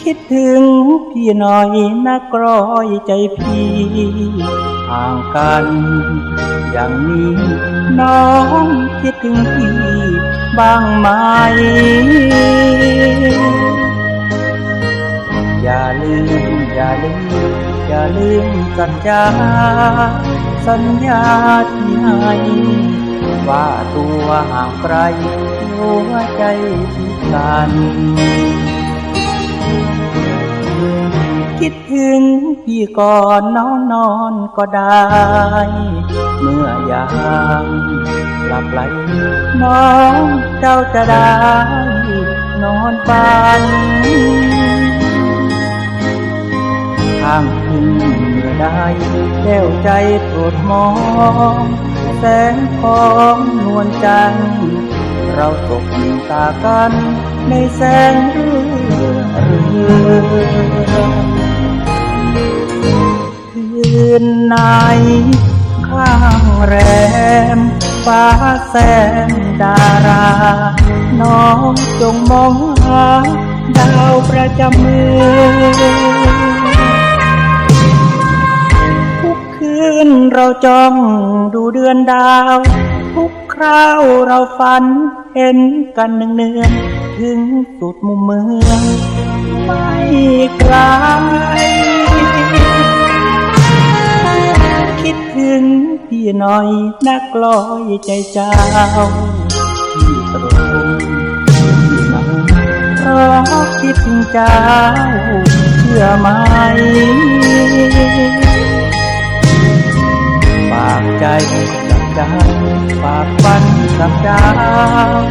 คิดถึงพี่หน่อยนักร้อยใจพี่ห่างกัน อย่างนี้ น้องคิดถึงพี่บ้างไหม อย่าลืม อย่าลืม อย่าลืมสัญญา สัญญาที่ให้ว่าตัวห่างไกลหัวใจที่กันคิดถึงพี่ก่อนน้องนอนก็ได้ เมื่อยามหลับไหลน้องเจ้าจะได้นอนฝัน แก้วใจโปรดมอง แสงของนวลจันทร์เราตกตากันในแสงเรือเรือคืนไหนข้างแรมฟ้าแสงดารา น้องจงมองหาดาวประจำเมือง นเราจ้องดูเดือนดาว ทุกคราวเราฝันเห็นกันเนืองถึงสุดมุมเมืองไม่ไกลคิดถึงพี่หน่อยนักลอยใจเจ้าพี่ตรงพี่มาเพราะคิดถึงเจ้าเชื่อไหม ฝัน